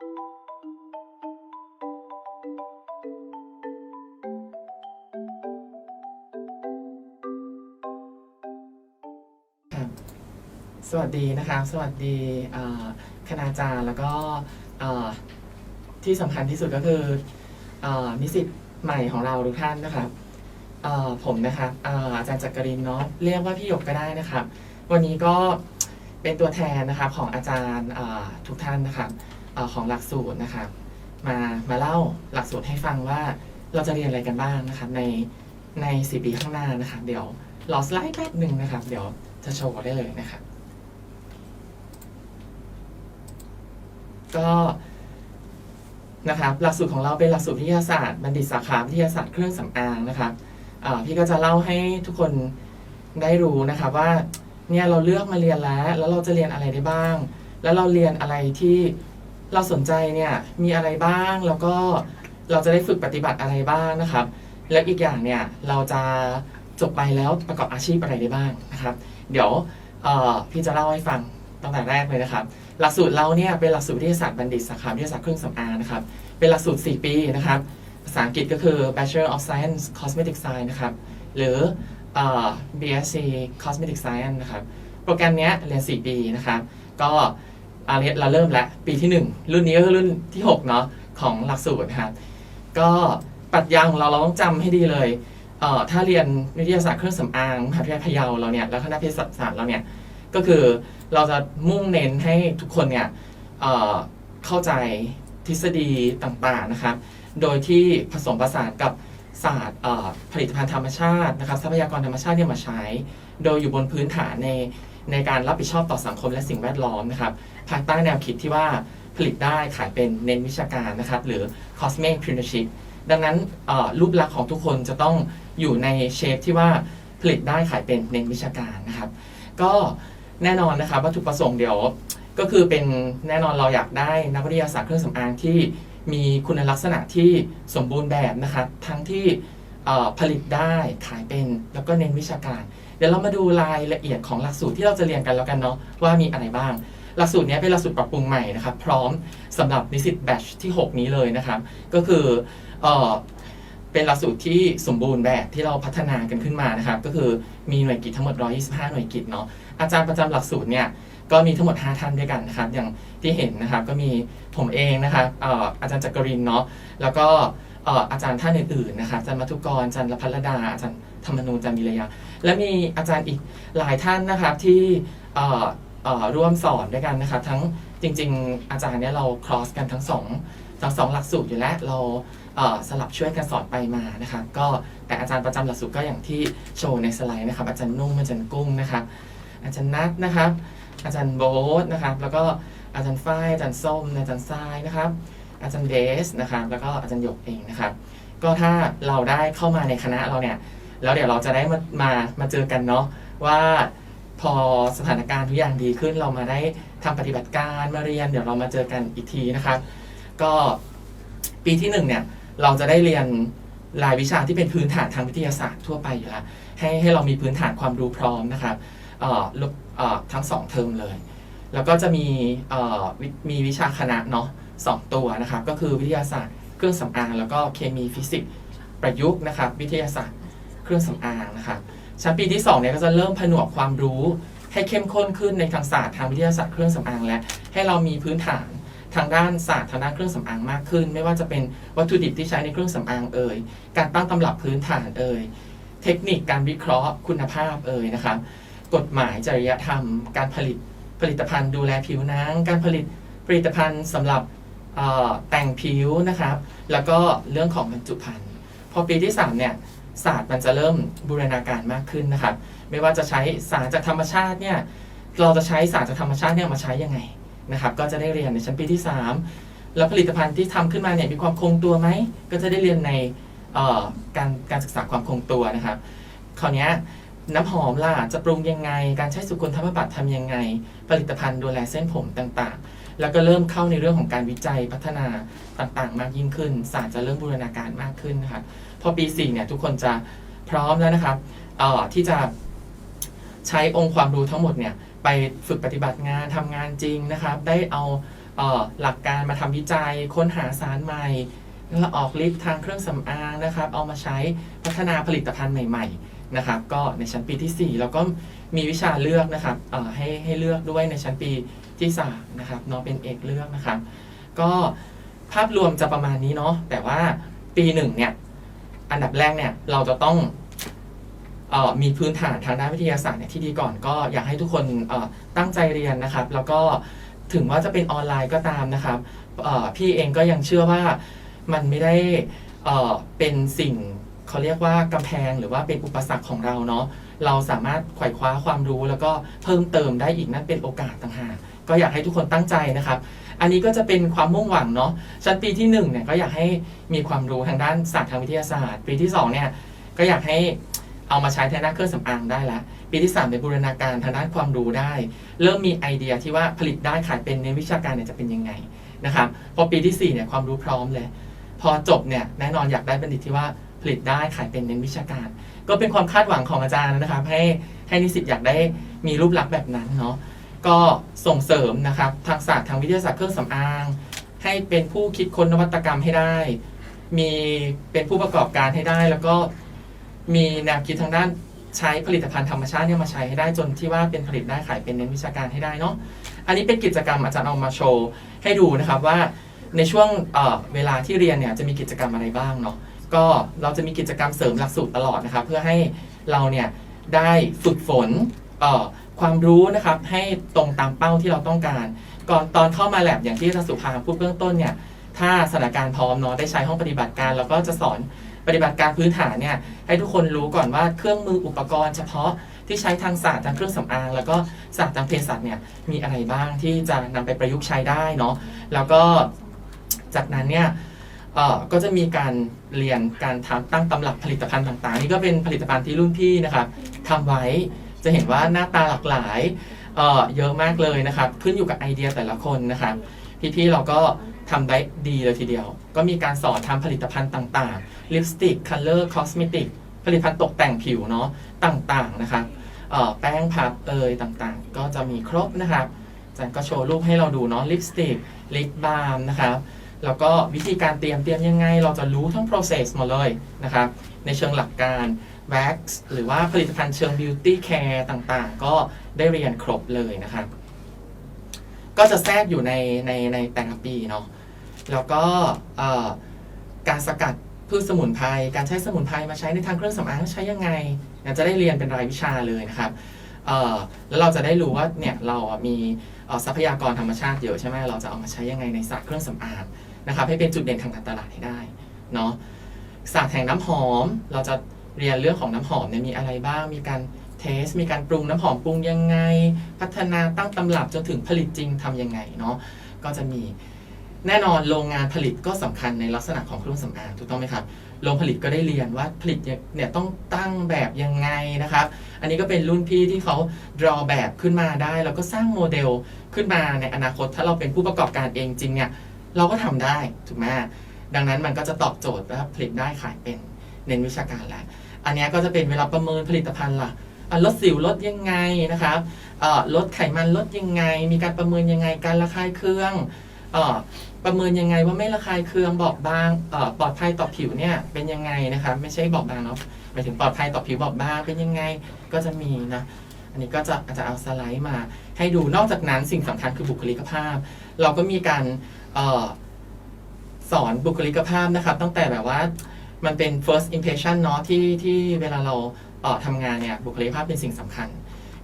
สวัสดีนะครับสวัสดีเอ่อคณาจารย์แล้วก็ที่สำคัญที่สุดก็คืออนิสิตใหม่ของเราทุกท่านนะครับผมนะครับอาจารย์จักรินเนาะเรียกว่าพี่หยกก็ได้นะครับ วันนี้ก็เป็นตัวแทนนะครับของอาจารย์ทุกท่านนะครับ อของหลักสูตรนะครับ มามาเล่าหลักสูตรให้ฟังว่าเราจะเรียนอะไรกันบ้างนะครับในในสี่ปีข้างหน้านะครับเดี๋ยวรอสไลด์แป๊บหนึ่งนะครับ เดี๋ยวจะโชว์ได้เลยนะครับ ก็นะครับหลักสูตรของเราเป็นหลักสูตรวิทยาศาสตร์บัณฑิตสาขาวิทยาศาสตร์เครื่องสำอางนะครับพี่ก็จะเล่าให้ทุกคนได้รู้นะครับว่าเนี่ยเราเลือกมาเรียนแล้ว แล้วเราจะเรียนอะไรได้บ้าง แล้วเราเรียนอะไรที่ เราสนใจเนี่ยมีอะไรบ้างแล้วก็เราจะได้ฝึกปฏิบัติอะไรบ้างนะครับ และอีกอย่างเนี่ยเราจะจบไปแล้วประกอบอาชีพอะไรได้บ้างนะครับ เดี๋ยวพี่จะเล่าให้ฟังตั้งแต่แรกเลยนะครับ หลักสูตรเราเนี่ยเป็นหลักสูตรวิทยาศาสตร์บัณฑิตสาขาวิทยาศาสตร์เครื่องสำอางนะครับ เป็นหลักสูตร 4 ปีนะครับ ภาษาอังกฤษก็คือ Bachelor of Science Cosmetic Science นะครับ หรืออ BSc Cosmetic Science นะครับ โปรแกรมเนี้ยเรียน 4 ปีนะครับ ก็ อาเรียนเราเริ่มแล้วปีที่ 1 รุ่นนี้ก็คือรุ่นที่6เนาะของหลักสูตรนะครับก็ปรัชญาของเราเราต้องจำให้ดีเลยเอ่อถ้าเรียนวิทยาศาสตร์เครื่องสำอางมหาวิทยาลัยพะเยาเราเนี่ยแล้วคณะเภสัชศาสตร์เราเนี่ยก็คือเราจะมุ่งเน้นให้ทุกคนเนี่ยเอ่อเข้าใจทฤษฎีต่างๆนะครับ โดยที่ผสมผสานกับศาสตร์ผลิตภัณฑ์ธรรมชาตินะครับทรัพยากรธรรมชาติเนี่ยมาใช้ โดยอยู่บนพื้นฐานในในการรับผิดชอบต่อสังคมและสิ่งแวดล้อมนะครับ ภายใต้แนวคิดที่ว่าผลิตได้ขายเป็นเน้นวิชาการนะครับ หรือ cosmic partnership ดังนั้นรูปลักษณ์ของทุกคนจะต้องอยู่ในเชฟที่ว่าผลิตได้ขายเป็นเน้นวิชาการนะครับ ก็แน่นอนนะครับวัตถุประสงค์เดี๋ยวก็คือเป็นแน่นอนเราอยากได้นักวิทยาศาสตร์เครื่องสำอางที่มีคุณลักษณะที่สมบูรณ์แบบนะครับ ทั้งที่ผลิตได้ขายเป็นแล้วก็เน้นวิชาการ เดี๋ยวเรามาดูรายละเอียดของหลักสูตรที่เราจะเรียนกันแล้วกันเนาะว่ามีอะไรบ้าง หลักสูตรนี้เป็นหลักสูตรปรับปรุงใหม่นะครับ พร้อมสำหรับนิสิตแบชที่ 6 นี้เลยนะครับ ก็คือเออเป็นหลักสูตรที่สมบูรณ์แบบที่เราพัฒนากันขึ้นมานะครับ ก็คือมีหน่วยกิจทั้งหมด 125 หน่วยกิจเนาะอาจารย์ประจำหลักสูตรเนี่ยก็มีทั้งหมด 5 ท่านด้วยกันนะครับ อย่างที่เห็นนะครับก็มีผมเองนะครับอออาจารย์จักรินเนาะแล้วก็เอ่อาจารย์ท่านอื่นๆนะครับอาจารย์มัทุกรอาจารย์รพัลดา อาจารย์ธรรมนูญอาจารย์มิระยาและมีอาจารย์อีกหลายท่านนะครับที่ ร่วมสอนด้วยกันนะครับทั้งจริง ๆ อาจารย์เนี่ยเรา cross กันทั้งสองทั้งสองหลักสูตรอยู่แล้วเราเสลับช่วยกันสอนไปมานะครับก็แต่อาจารย์ประจำหลักสูตรก็อย่างที่โชว์ในสไลด์นะครับอาจารย์นุ่มอาจารย์กุ้งนะครับอาจารย์นัทนะครับอาจารย์โบ๊ทนะครับแล้วก็อาจารย์ฝ้ายอาจารย์ส้มอาจารย์ทรายนะครับอาจารย์เบสนะครับแล้วก็อาจารย์หยกเองนะครับก็ถ้าเราได้เข้ามาในคณะเราเนี่ยแล้วเดี๋ยวเราจะได้มามามาเจอกันเนาะว่า พอสถานการณ์ทุกอย่างดีขึ้นเรามาได้ทำปฏิบัติการมาเรียน เดี๋ยวเรามาเจอกันอีกทีนะครับก็ปีที่หนึ่งเนี่ยเราจะได้เรียนรายวิชาที่เป็นพื้นฐานทางวิทยาศาสตร์ทั่วไปอยู่แล้วให้ให้เรามีพื้นฐานความรู้พร้อมนะครับทั้งสองเทอมเลย แล้วก็จะมีมีวิชาคณะเนาะสองตัวนะครับ ก็คือวิทยาศาสตร์เครื่องสำอาง แล้วก็เคมีฟิสิกส์ประยุกต์นะครับ วิทยาศาสตร์เครื่องสำอางนะครับ ชั้นปีที่2เนี่ยก็จะเริ่มผนวกความรู้ให้เข้มข้นขึ้นในทางศาสตร์ทางวิทยาศาสตร์เครื่องสำอางและให้เรามีพื้นฐานทางด้านศาสตร์ทางด้านเครื่องสำอางมากขึ้น ไม่ว่าจะเป็นวัตถุดิบที่ใช้ในเครื่องสำอางเอ่ยการตั้งตำรับพื้นฐานเอ่ยเทคนิคการวิเคราะห์คุณภาพเอ่ยนะครับกฎหมายจริยธรรม การผลิตผลิตภัณฑ์ดูแลผิวหนังการผลิตผลิตภัณฑ์สำหรับแต่งผิวนะครับ แล้วก็เรื่องของบรรจุภัณฑ์พอปีที่สามเนี่ย ศาสตร์มันจะเริ่มบูรณาการมากขึ้นนะครับ ไม่ว่าจะใช้สารจากธรรมชาติเนี่ยเราจะใช้สารจากธรรมชาติเนี่ยมาใช้ยังไงนะครับ ก็จะได้เรียนในชั้นปีที่ 3 แล้วผลิตภัณฑ์ที่ทำขึ้นมาเนี่ยมีความคงตัวไหมก็จะได้เรียนในการการศึกษาความคงตัวนะครับคราวนี้น้ำหอมล่ะจะปรุงยังไง การใช้สุกุลธรรมบัตรทำยังไง ผลิตภัณฑ์ดูแลเส้นผมต่างๆ แล้วก็เริ่มเข้าในเรื่องของการวิจัยพัฒนาต่างๆ มากยิ่งขึ้นศาสตร์จะเริ่มบูรณาการมากขึ้นนะครับพอปี4เนี่ยทุกคนจะพร้อมแล้วนะครับที่จะใช้องค์ความรู้ทั้งหมดเนี่ยไปฝึกปฏิบัติงานทำงานจริงนะครับ ได้เอาเออหลักการมาทำวิจัย ค้นหาสารใหม่แล้วออกฤทธิ์ทางเครื่องสำอางนะครับ เอามาใช้พัฒนาผลิตภัณฑ์ใหม่ ๆ นะครับก็ในชั้นปีที่ 4 แล้วก็มีวิชาเลือกนะครับให้ให้เลือกด้วยในชั้นปีที่3นะครับเนาะเป็นเอกเลือกนะครับ ก็ภาพรวมจะประมาณนี้เนาะแต่ว่าปีหนึ่งเนี่ยอันดับแรกเนี่ยเราจะต้องออมีพื้นฐานทางด้านวิทยาศาสตร์เนี่ยที่ดีก่อนก็อยากให้ทุกคนตั้งใจเรียนนะครับ แล้วก็ถึงว่าจะเป็นออนไลน์ก็ตามนะครับพี่เองก็ยังเชื่อว่ามันไม่ได้เป็นสิ่ง เขาเรียกว่ากำแพงหรือว่าเป็นอุปสรรคของเราเนาะเราสามารถไขว่คว้าความรู้แล้วก็เพิ่มเติมได้อีกนั่นเป็นโอกาสต่างหากก็อยากให้ทุกคนตั้งใจนะครับ อันนี้ก็จะเป็นความมุ่งหวังเนาะชั้นปีที่1เนี่ยก็อยากให้มีความรู้ทางด้านศาสตร์ทางวิทยาศาสตร์ ปีที่2เนี่ยก็อยากให้เอามาใช้แทางด้านเครื่องสำอางได้ละปีที่ 3 เป็นบูรณาการทางด้านความรู้ได้ เริ่มมีไอเดียที่ว่าผลิตได้ขายเป็นในวิชาการเนี่ยจะเป็นยังไงนะครับพอปีที่4เนี่ยความรู้พร้อมเลย พอจบเนี่ยแน่นอนอยากได้บัณฑิตที่ว่า ผลิตได้ขายเป็นเน้นวิชาการ ก็เป็นความคาดหวังของอาจารย์นะครับ ให้ให้นิสิตอยากได้มีรูปลักษณ์แบบนั้นเนาะก็ส่งเสริมนะครับทางศาสตร์ทางวิทยาศาสตร์เครื่องสำอาง ให้เป็นผู้คิดค้นนวัตกรรมให้ได้ มีเป็นผู้ประกอบการให้ได้ แล้วก็มีแนวคิดทางด้านใช้ผลิตภัณฑ์ธรรมชาติเนี่ยมาใช้ให้ได้จนที่ว่าเป็นผลิตได้ขายเป็นเน้นวิชาการให้ได้เนาะอันนี้เป็นกิจกรรมอาจารย์เอามาโชว์ให้ดูนะครับว่าในช่วงเเวลาที่เรียนเนี่ยจะมีกิจกรรมอะไรบ้างเนาะ ก็เราจะมีกิจกรรมเสริมหลักสูตรตลอดนะครับ เพื่อให้เราเนี่ยได้ฝึกฝนความรู้นะครับให้ตรงตามเป้าที่เราต้องการ ก่อนตอนเข้ามาแลบอย่างที่อาจารย์สุภาพูดเบื้องต้นเนี่ยถ้าสถานการณ์พร้อมเนาะได้ใช้ห้องปฏิบัติการแล้วก็จะสอนปฏิบัติการพื้นฐานเนี่ยให้ทุกคนรู้ก่อนว่าเครื่องมืออุปกรณ์เฉพาะที่ใช้ทางศาสตร์ทางเครื่องสำอาง แล้วก็ศาสตร์ทางเภสัชเนี่ยมีอะไรบ้างที่จะนำไปประยุกต์ใช้ได้เนาะแล้วก็จากนั้นเนี่ย ก็จะมีการเรียนการทำตั้งตำรับผลิตภัณฑ์ต่างๆ นี่ก็เป็นผลิตภัณฑ์ที่รุ่นพี่นะครับทำไว้จะเห็นว่าหน้าตาหลากหลายเอ่อเยอะมากเลยนะครับ ขึ้นอยู่กับไอเดียแต่ละคนนะครับ พี่ๆเราก็ทำได้ดีเลยทีเดียว ก็มีการสอนทำผลิตภัณฑ์ต่างๆลิปสติกคัลเลอร์คอสเมติกผลิตภัณฑ์ตกแต่งผิวเนาะต่างๆนะครับเอ่อแป้งพับเอยต่างๆ ก็จะมีครบนะครับอาจารย์ก็โชว์รูปให้เราดูเนาะลิปสติกลิปบาล์มนะครับ แล้วก็วิธีการเตรียมเตรียมยังไง เราจะรู้ทั้ง process หมดเลยนะครับ ในเชิงหลักการ wax หรือว่าผลิตภัณฑ์เชิง beauty care ต่างๆ ก็ได้เรียนครบเลยนะครับ ก็จะแทรกอยู่ในในในแต่ละปีเนาะแล้วก็การสกัดพืชสมุนไพรการใช้สมุนไพรมาใช้ในทางเครื่องสำอางใช้ยังไงจะได้เรียนเป็นรายวิชาเลยนะครับ แล้วเราจะได้รู้ว่าเนี่ยเรามีทรัพยากรธรรมชาติเยอะใช่ไหมเราจะเอามาใช้ยังไงในศาสตร์เครื่องสำอางนะครับให้เป็นจุดเด่นทางการตลาดให้ได้เนาะศาสตร์แห่งน้ำหอม เราจะเรียนเรื่องของน้ำหอมเนี่ยมีอะไรบ้างมีการเทส มีการปรุงน้ำหอมปรุงยังไง พัฒนาตั้งตำรับจนถึงผลิตจริงทำยังไงเนาะก็จะมี แน่นอนโรงงานผลิตก็สำคัญในลักษณะของเครื่องสำอางถูกต้องไหมครับโรงผลิตก็ได้เรียนว่าผลิตเนี่ยต้องตั้งแบบยังไงนะครับ อันนี้ก็เป็นรุ่นพี่ที่เขา draw แบบขึ้นมาได้ แล้วก็สร้างโมเดลขึ้นมาในอนาคต ถ้าเราเป็นผู้ประกอบการเองจริงเนี่ยเราก็ทำได้ถูกไหมดังนั้นมันก็จะตอบโจทย์ว่าผลิตได้ขายเป็นเน้นวิชาการแล้ว อันนี้ก็จะเป็นเวลาประเมินผลิตภัณฑ์ล่ะลดสิวลดยังไงนะครับลดไขมันลดยังไง มีการประเมินยังไงการระคายเครื่องอ ประเมินยังไงว่าไม่ระคายเคืองบอบบางปลอดภัยต่อผิวเนี่ยเป็นยังไงนะครับไม่ใช่บอบบางเนาะหมายถึงปลอดภัยต่อผิวบอบบางเป็นยังไงก็จะมีนะอันนี้ก็จะอาจจะเอาสไลด์มา ให้ดูนอกจากนั้นสิ่งสำคัญคือบุคลิกภาพ เราก็มีการออสอนบุคลิกภาพนะครับ ตั้งแต่แบบว่ามันเป็น first impression เนาะที่ที่เวลาเราเออทำงานเนี่ยบุคลิกภาพเป็นสิ่งสำคัญ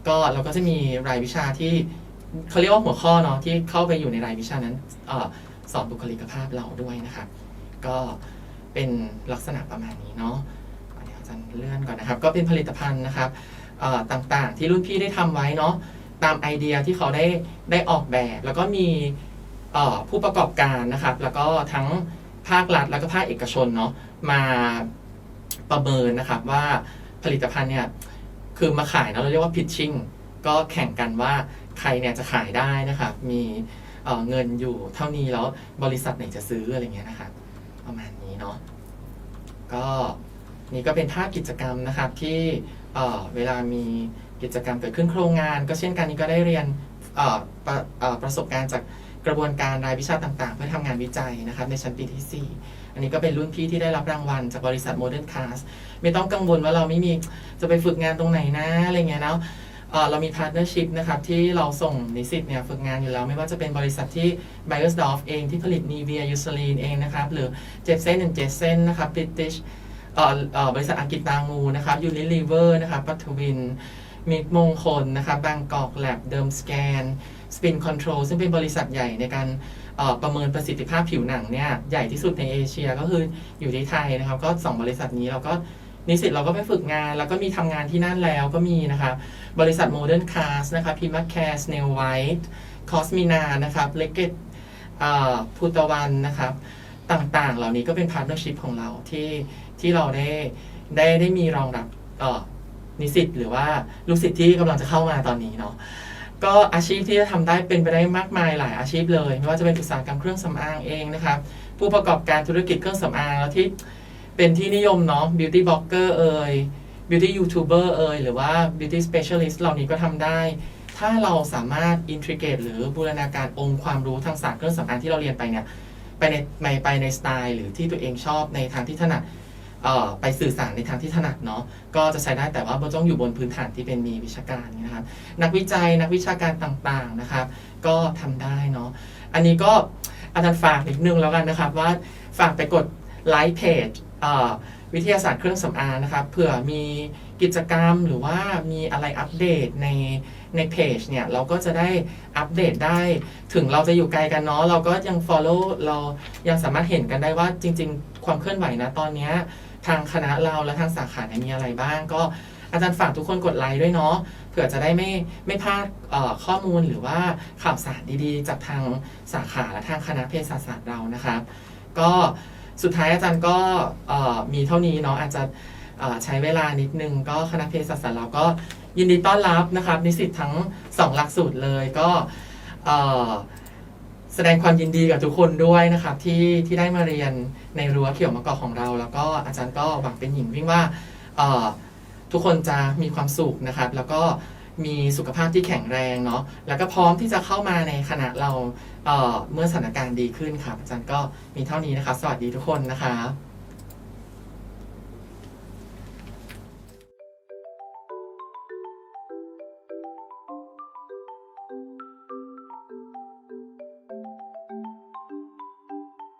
ก็เราก็จะมีรายวิชาที่เขาเรียกว่าหัวข้อเนาะที่เข้าไปอยู่ในรายวิชานั้นเออ สอนบุคลิกภาพเราด้วยนะครับ ก็เป็นลักษณะประมาณนี้เนาะเดี๋ยวอาจารย์เลื่อนก่อนนะครับ ก็เป็นผลิตภัณฑ์นะครับต่างๆ ที่รุ่นพี่ได้ทำไว้เนาะตามไอเดียที่เขาได้ได้ออกแบบ แล้วก็มีผู้ประกอบการนะครับ แล้วก็ทั้งภาครัฐแล้วก็ภาคเอกชนเนาะมาประเมินนะครับว่าผลิตภัณฑ์เนี่ยคือมาขายเนอะเราเรียกว่า pitching ก็แข่งกันว่าใครเนี่ยจะขายได้นะครับมี เเงินอยู่เท่านี้แล้วบริษัทไหนจะซื้ออะไรเงี้ยนะครับประมาณนี้เนาะก็นี่ก็เป็นภาพกิจกรรมนะครับที่เเวลามีกิจกรรมเกิดขึ้นโครงงาน ก็เช่นกันนี้ก็ได้เรียนประประสบการณ์จากกระบวนการรายวิชาต่างๆ เพื่อทำงานวิจัยนะครับในชั้นปีที่ 4 อันนี้ก็เป็นรุ่นพี่ที่ได้รับรางวัลจากบริษัท Modern Class ไม่ต้องกังวลว่าเราไม่มีจะไปฝึกงานตรงไหนนะอะไรเงี้ยแล้ว เรามีพาร์ทเนอร์ชิพนะครับที่เราส่งนิสิตเนี่ยฝึกงานอยู่แล้ว ไม่ว่าจะเป็นบริษัทที่ b i o s d o r f เองที่ผลิต Nivea Eucerin เองนะครับหรือ j e t s e n and j e t s e n นะครับ British บริษัทอังกฤษตางูนะครับ Unilever นะครับปัทวินมิตรมงคลนะครับบางกอกแลบเดิมสแกนสปินคอนโทรลซึ่งเป็นบริษัทใหญ่ในการประเมินประสิทธิภาพผิวหนังเนี่ยใหญ่ที่สุดในเอเชียก็คืออยู่ที่ไทยนะครับ ก็ 2 บริษัทนี้เราก็ นิสิตเราก็ไปฝึกงาน แล้วก็มีทำงานที่นั่นแล้วก็มีนะครับริษัท Modern Class นะครับพิมาแคสเนลไวท์คอสมินานะครับเลกเกตพุตวันนะครับต่างๆ เหล่านี้ก็เป็นพาร์ทเนอร์ชิพของเราที่ที่เราได้ได้ได้มีรองรับต่อนิสิตหรือว่าลูกศิษย์ที่กำลังจะเข้ามาตอนนี้เนาะก็อาชีพที่จะทำได้เป็นไปได้มากมายหลายอาชีพเลย ไม่ว่าจะเป็นอุตสาหกรรมเครื่องสำอางเองนะครับผู้ประกอบการธุรกิจเครื่องสำอางแล้วที่ เป็นที่นิยมเนาะ beauty blogger เอ่ย beauty youtuber เอ่ย หรือว่า beauty specialist เหล่านี้ก็ทำได้ ถ้าเราสามารถ integrate หรือบูรณาการองค์ความรู้ทางศาสตร์เครื่องสำอางที่เราเรียนไปเนี่ยไปในไปไปในสไตล์หรือที่ตัวเองชอบในทางที่ถนัดไปสื่อสารในทางที่ถนัดเนาะก็จะใช้ได้แต่ว่าต้องอยู่บนพื้นฐานที่เป็นมีวิชาการนะครับนักวิจัยนักวิชาการต่างๆนะครับ ก็ทำได้เนาะอันนี้ก็อาจารย์ฝากนิดนึงแล้วกันนะครับว่าฝากไปกดไลค์เพจ วิทยาศาสตร์เครื่องสำอางนะครับเผื่อมีกิจกรรมหรือว่ามีอะไรอัปเดตในในเพจเนี่ยเราก็จะได้อัปเดตได้ ถึงเราจะอยู่ไกลกันเนาะเราก็ยัง follow เรายังสามารถเห็นกันได้ว่าจริง ๆ ความเคลื่อนไหวนะตอนนี้ทางคณะเราและทางสาขาเนี่ยมีอะไรบ้าง ก็อาจารย์ฝากทุกคนกดไลค์ด้วยเนาะเผื่อจะได้ไม่ไม่พลาดข้อมูลหรือว่าข่าวสารดีๆ จากทางสาขาและทางคณะเภสัชศาสตร์เรานะครับ ก็ สุดท้ายอาจารย์ก็มีเท่านี้เนาะอาจจะใช้เวลานิดนึง ก็คณะเภสัชศาสตร์เราก็ยินดีต้อนรับนะครับ นิสิตทั้งสองหลักสูตรเลยก็แสดงความยินดีกับทุกคนด้วยนะครับที่ที่ได้มาเรียนในรั้วเขียวมะกอกของเรา แล้วก็อาจารย์ก็หวังเป็นหญิงวิ่งว่าทุกคนจะมีความสุขนะครับ แล้วก็ มีสุขภาพที่แข็งแรงเนาะแล้วก็พร้อมที่จะเข้ามาในคณะเราเเมื่อสถานการณ์ดีขึ้นครับอาจารย์ก็มีเท่านี้นะครับ สวัสดีทุกคนนะครับ